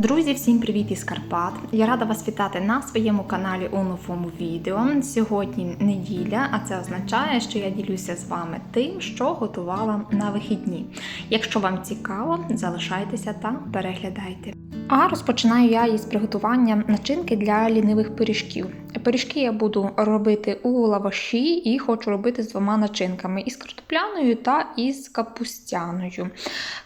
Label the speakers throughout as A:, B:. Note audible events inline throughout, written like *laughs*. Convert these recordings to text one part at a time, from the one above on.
A: Друзі, всім привіт із Карпат! Я рада вас вітати на своєму каналі у новому відео. Сьогодні неділя, а це означає, що я ділюся з вами тим, що готувала на вихідні. Якщо вам цікаво, залишайтеся та переглядайте. А розпочинаю я із приготування начинки для лінивих пиріжків. Пиріжки я буду робити у лаваші і хочу робити з двома начинками: із картопляною та із капустяною.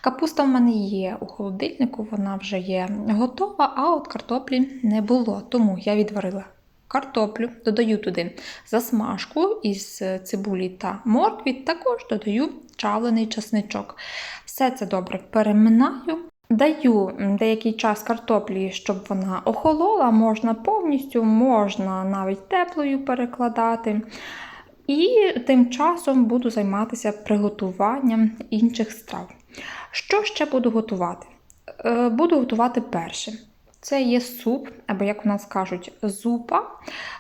A: Капуста в мене є у холодильнику, вона вже є готова, а от картоплі не було. Тому я відварила картоплю, додаю туди засмажку із цибулі та моркві, також додаю чавлений часничок. Все це добре переминаю. Даю деякий час картоплі, щоб вона охолола, можна повністю, можна навіть теплою перекладати. І тим часом буду займатися приготуванням інших страв. Що ще буду готувати? Е, Буду готувати перше. Це є суп, або, як у нас кажуть, зупа.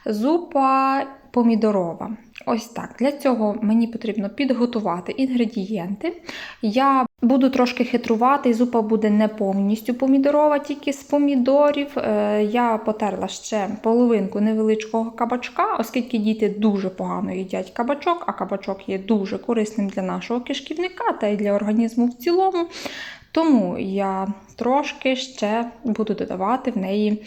A: Зупа помідорова. Ось так. Для цього мені потрібно підготувати інгредієнти. Я буду трошки хитрувати, зупа буде не повністю помідорова, тільки з помідорів. Е, Я потерла ще половинку невеличкого кабачка, оскільки діти дуже погано їдять кабачок, а кабачок є дуже корисним для нашого кишківника та й для організму в цілому. Тому я трошки ще буду додавати в неї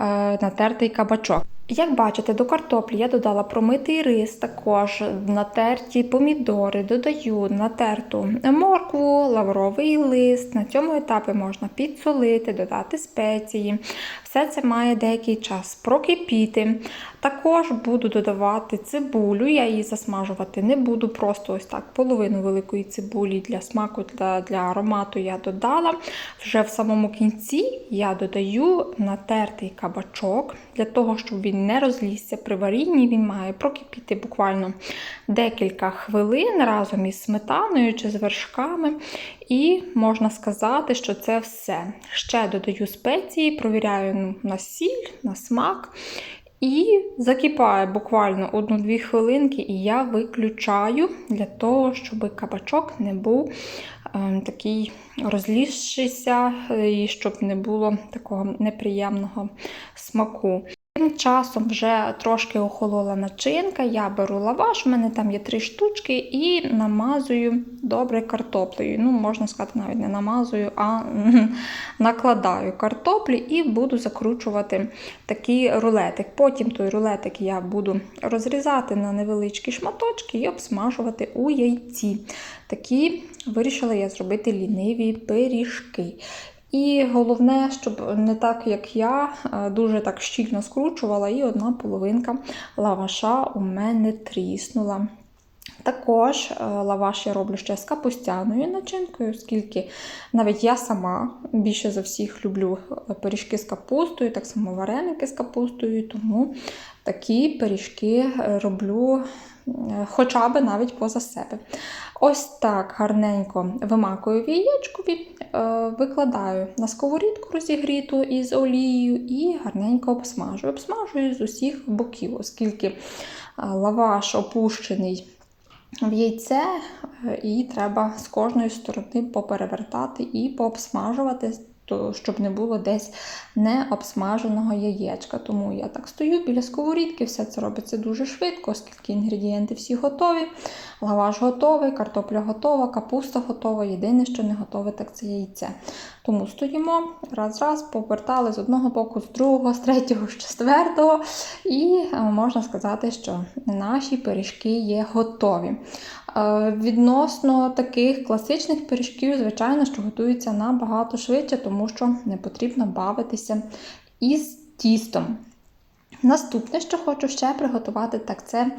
A: е, натертий кабачок. Як бачите, до картоплі я додала промитий рис, також натерті помідори, додаю натерту моркву, лавровий лист. На цьому етапі можна підсолити, додати спеції. Все це має деякий час прокипіти. Також буду додавати цибулю, я її засмажувати не буду, просто ось так половину великої цибулі для смаку, для, для аромату я додала. Вже в самому кінці я додаю натертий кабачок, для того, щоб він не розлізся при варінні, він має прокипіти буквально декілька хвилин разом із сметаною чи з вершками. І можна сказати, що це все. Ще додаю спеції, провіряю ну, на сіль, на смак. І закипає буквально 1-2 хвилинки, і я виключаю для того, щоб кабачок не був е, такий розлізшийся, і щоб не було такого неприємного смаку. Тим часом вже трошки охолола начинка, я беру лаваш, у мене там є три штучки, і намазую добре картоплею. Ну, можна сказати, навіть не намазую, а *laughs* накладаю картоплі і буду закручувати такий рулетик. Потім той рулетик я буду розрізати на невеличкі шматочки і обсмажувати у яйці. Такі вирішила я зробити ліниві пиріжки. І головне, щоб не так, як я, дуже так щільно скручувала, і одна половинка лаваша у мене тріснула. Також лаваш я роблю ще з капустяною начинкою, оскільки навіть я сама більше за всіх люблю пиріжки з капустою, так само вареники з капустою, тому такі пиріжки роблю хоча б навіть поза себе. Ось так гарненько вимакую в яєчкові, викладаю на сковорідку розігріту із олією і гарненько обсмажую. Обсмажую з усіх боків, оскільки лаваш опущений в яйце, і треба з кожної сторони поперевертати і пообсмажувати. Щоб не було десь необсмаженого яєчка. Тому я так стою біля сковорідки, все це робиться дуже швидко, оскільки інгредієнти всі готові. Лаваш готовий, картопля готова, капуста готова. Єдине, що не готове, так це яйце. Тому стоїмо, раз-раз, повертали з одного боку, з другого, з третього, з четвертого. І можна сказати, що наші пиріжки є готові. Відносно таких класичних пиріжків, звичайно, що готуються набагато швидше, тому що не потрібно бавитися із тістом. Наступне, що хочу ще приготувати, так це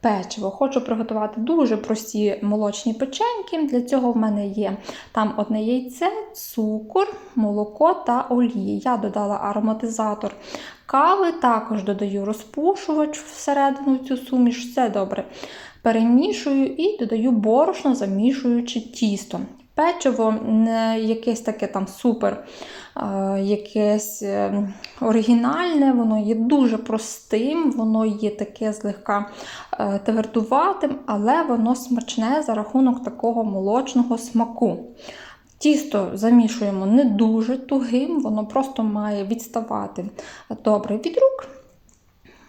A: печиво. Хочу приготувати дуже прості молочні печеньки. Для цього в мене є там одне яйце, цукор, молоко та олії. Я додала ароматизатор кави, також додаю розпушувач всередину цю суміш, все добре. Перемішую і додаю борошно, замішуючи тісто. Печиво не якесь таке там супер, якесь оригінальне, воно є дуже простим, воно є таке злегка твердуватим, але воно смачне за рахунок такого молочного смаку. Тісто замішуємо не дуже тугим, воно просто має відставати добре від рук.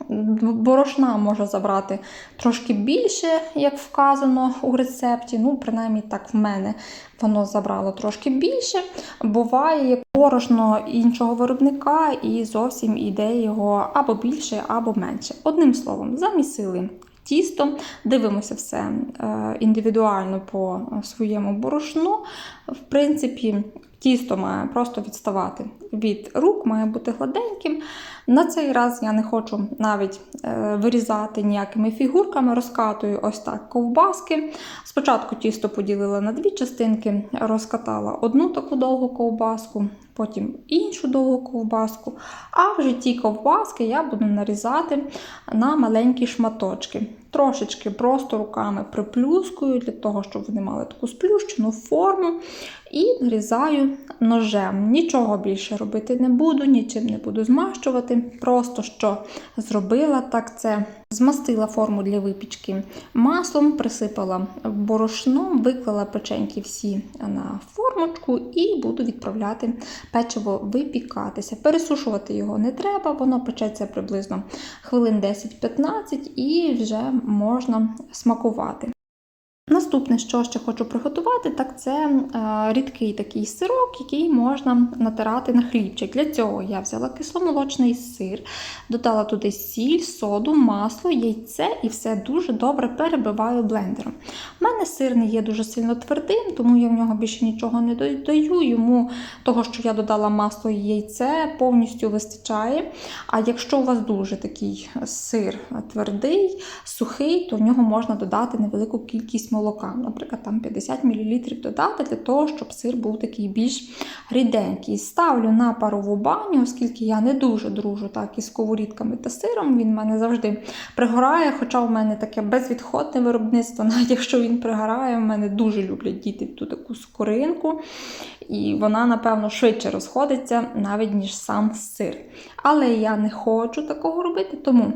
A: Борошна може забрати трошки більше, як вказано у рецепті. Ну, принаймні, так в мене воно забрало трошки більше. Буває як борошно іншого виробника, і зовсім іде його або більше, або менше. Одним словом, замісили тісто, дивимося все е, індивідуально по своєму борошну. В принципі, тісто має просто відставати від рук, має бути гладеньким. На цей раз я не хочу навіть е, вирізати ніякими фігурками, розкатую ось так ковбаски. Спочатку тісто поділила на дві частинки, розкатала одну таку довгу ковбаску, потім іншу довгу ковбаску. А вже ті ковбаски я буду нарізати на маленькі шматочки. Трошечки просто руками приплюскую для того, щоб вони мали таку сплющену форму. І нарізаю ножем. Нічого більше робити не буду, нічим не буду змащувати. Просто що зробила так це. Змастила форму для випічки маслом, присипала борошном, виклала печеньки всі на формочку і буду відправляти печиво випікатися. Пересушувати його не треба, воно печеться приблизно хвилин 10-15 і вже можна смакувати. Наступне, що ще хочу приготувати, так це е, рідкий такий сирок, який можна натирати на хлібчик. Для цього я взяла кисломолочний сир, додала туди сіль, соду, масло, яйце і все дуже добре перебиваю блендером. У мене сир не є дуже сильно твердим, тому я в нього більше нічого не додаю. Йому того, що я додала масло і яйце, повністю вистачає. А якщо у вас дуже такий сир твердий, сухий, то в нього можна додати невелику кількість молока, наприклад, там 50 мл додати для того, щоб сир був такий більш ріденький. Ставлю на парову баню, оскільки я не дуже дружу так із сковорідками та сиром. Він в мене завжди пригорає, хоча в мене таке безвідходне виробництво, *laughs* навіть якщо він пригорає, в мене дуже люблять діти ту таку скоринку. І вона, напевно, швидше розходиться навіть ніж сам сир. Але я не хочу такого робити, тому.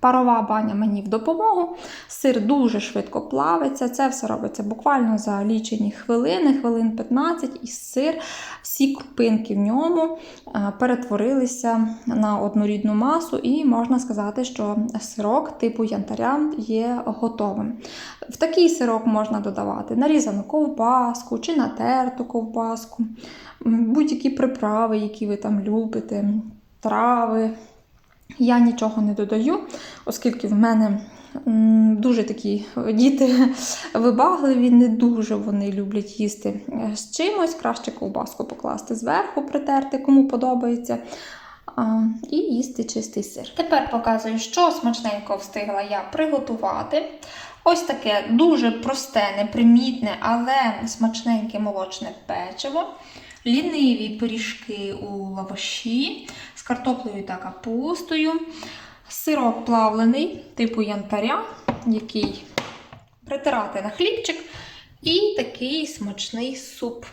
A: Парова баня мені в допомогу. Сир дуже швидко плавиться. Це все робиться буквально за лічені хвилини, хвилин 15, і сир, всі крупинки в ньому е, перетворилися на однорідну масу, і можна сказати, що сирок типу янтаря є готовим. В такий сирок можна додавати нарізану ковбаску чи натерту ковбаску, будь-які приправи, які ви там любите, трави. Я нічого не додаю, оскільки в мене дуже такі діти *laughs* вибагливі, не дуже вони люблять їсти з чимось. Краще ковбаску покласти зверху, притерти, кому подобається. І їсти чистий сир. Тепер показую, що смачненько встигла я приготувати. Ось таке дуже просте, непримітне, але смачненьке молочне печиво. Ліниві пиріжки у лаваші картоплею та капустою, сирок плавлений, типу янтаря, який притирати на хлібчик, і такий смачний суп.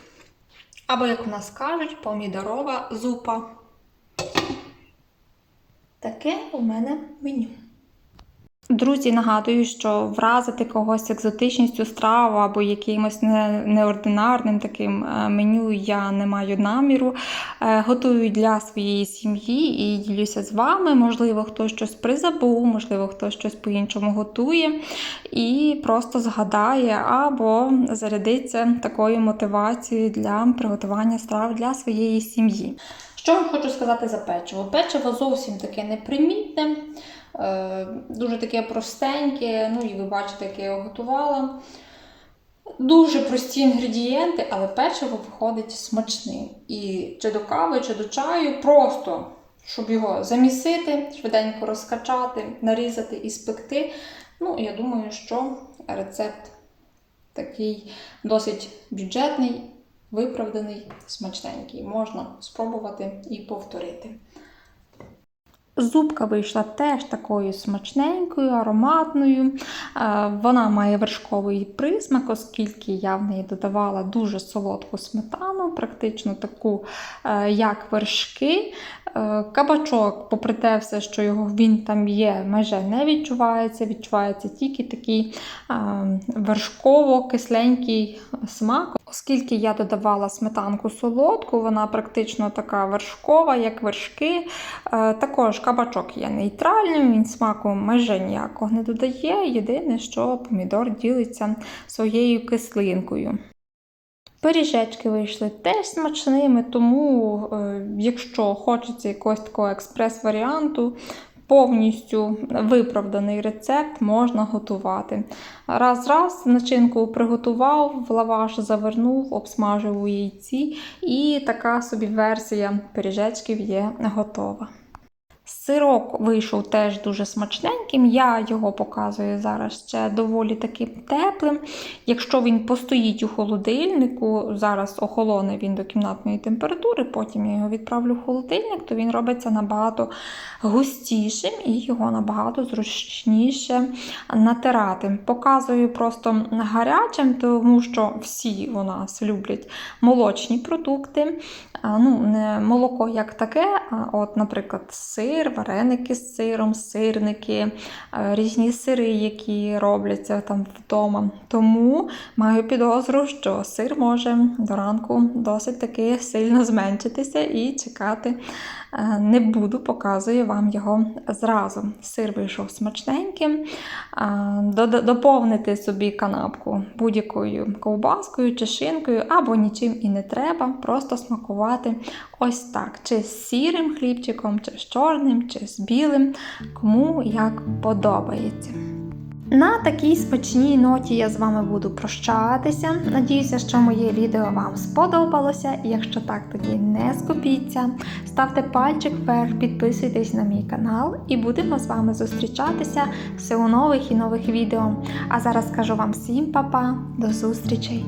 A: Або, як у нас кажуть, помідорова зупа. Таке у мене меню. Друзі, нагадую, що вразити когось екзотичністю страви або якимось неординарним таким е, меню я не маю наміру. Е, готую для своєї сім'ї і ділюся з вами. Можливо, хтось щось призабув, можливо, хтось щось по-іншому готує і просто згадає або зарядиться такою мотивацією для приготування страв для своєї сім'ї. Що я хочу сказати за печиво? Печиво зовсім таке непримітне. Е, дуже таке простеньке, ну і ви бачите, як я його готувала. Дуже прості інгредієнти, але печиво виходить смачним. І чи до кави, чи до чаю, просто, щоб його замісити, швиденько розкачати, нарізати і спекти. Ну, я думаю, що рецепт такий досить бюджетний, виправданий, смачненький. Можна спробувати і повторити. Зубка вийшла теж такою смачненькою, ароматною. Е, Вона має вершковий присмак, оскільки я в неї додавала дуже солодку сметану, практично таку, е, як вершки. Е, Кабачок, попри те, все, що його він там є, майже не відчувається. Відчувається тільки такий вершково-кисленький смак. Оскільки я додавала сметанку солодку, вона практично така вершкова, як вершки. Також кабачок є нейтральним, він смаку майже ніякого не додає. Єдине, що помідор ділиться своєю кислинкою. Пиріжечки вийшли теж смачними, тому, е, якщо хочеться якогось такого експрес-варіанту, повністю виправданий рецепт можна готувати. Раз-раз начинку приготував, в лаваш завернув, обсмажив у яйці, і така собі версія пиріжечків є готова. Сирок вийшов теж дуже смачненьким. Я його показую зараз ще доволі таким теплим. Якщо він постоїть у холодильнику, зараз охолоне він до кімнатної температури, потім я його відправлю в холодильник, то він робиться набагато густішим і його набагато зручніше натирати. Показую просто гарячим, тому що всі у нас люблять молочні продукти. Ну, не молоко як таке, от, наприклад, сир, вареники з сиром, сирники, е, різні сири, які робляться там вдома. Тому маю підозру, що сир може до ранку досить таки сильно зменшитися і чекати е, не буду, показую вам його зразу. Сир вийшов смачненьким. Доповнити собі канапку будь-якою ковбаскою чи шинкою, або нічим і не треба, просто смакувати ось так: чи з сірим хлібчиком, чи з чорним, чи з білим, кому як подобається. На такій смачній ноті я з вами буду прощатися. Надіюся, що моє відео вам сподобалося. Якщо так, тоді не скупіться. Ставте пальчик вверх, підписуйтесь на мій канал і будемо з вами зустрічатися все у нових і нових відео. А зараз скажу вам всім па-па, до зустрічей!